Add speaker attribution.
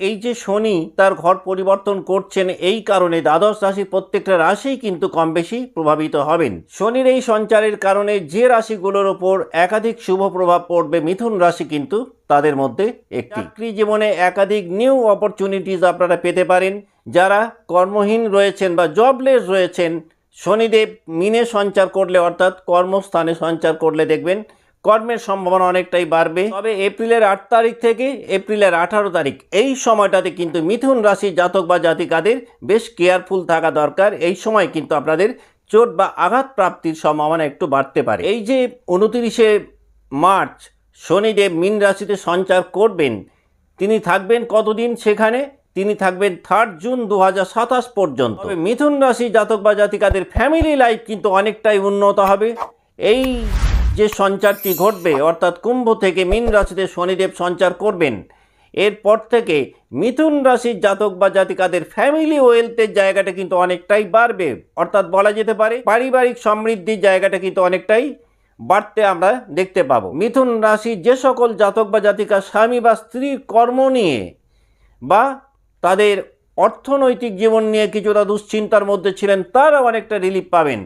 Speaker 1: এই যে শনি তার ঘর পরিবর্তন করছেন, এই কারণে দ্বাদশ রাশির প্রত্যেকটা রাশিই কিন্তু কম বেশি প্রভাবিত হবেন। শনির এই সঞ্চারের কারণে যে রাশিগুলোর ওপর একাধিক শুভ প্রভাব পড়বে, মিথুন রাশি কিন্তু তাদের মধ্যে একটি। চাকরি জীবনে একাধিক নিউ অপরচুনিটিস আপনারা পেতে পারেন। যারা কর্মহীন রয়েছেন বা জবলেস রয়েছেন, শনিদেব মিনে সঞ্চার করলে, অর্থাৎ কর্মস্থানে সঞ্চার করলে দেখবেন কর্মের সম্ভাবনা অনেকটাই বাড়বে। তবে এপ্রিলের আট তারিখ থেকে এপ্রিলের আঠারো তারিখ, এই সময়টাতে কিন্তু মিথুন রাশির জাতক বা জাতিকাদের বেশ কেয়ারফুল থাকা দরকার। এই সময় কিন্তু আপনাদের চোট বা আঘাত প্রাপ্তির সম্ভাবনা একটু বাড়তে পারে। এই যে উনতিরিশে মার্চ, শনিদেব মীন রাশিতে সঞ্চার করবেন। তিনি থাকবেন কতদিন সেখানে? তিনি থাকবেন থার্ড জুন দু হাজার সাতাশ পর্যন্ত। তবে মিথুন রাশি জাতক বা জাতিকাদের ফ্যামিলি লাইফ কিন্তু অনেকটাই উন্নত হবে। এই যে সঞ্চারটি ঘটবে, অর্থাৎ কুম্ভ থেকে মীন রাশিতে শনিদেব সঞ্চার করবেন। এরপর থেকে মিথুন রাশির জাতক বা জাতিকাদের ফ্যামিলি ওয়েলথের জায়গাটা কিন্তু অনেকটাই বাড়বে। অর্থাৎ বলা যেতে পারে, পারিবারিক সমৃদ্ধির জায়গাটা কিন্তু অনেকটাই বাড়তে আমরা দেখতে পাবো। মিথুন রাশির যে সকল জাতক বা জাতিকা স্বামী বা স্ত্রীর কর্ম নিয়ে বা তাদের অর্থনৈতিক জীবন নিয়ে কিছুটা দুশ্চিন্তার মধ্যে ছিলেন তারা অনেকটা রিলিফ পাবেন।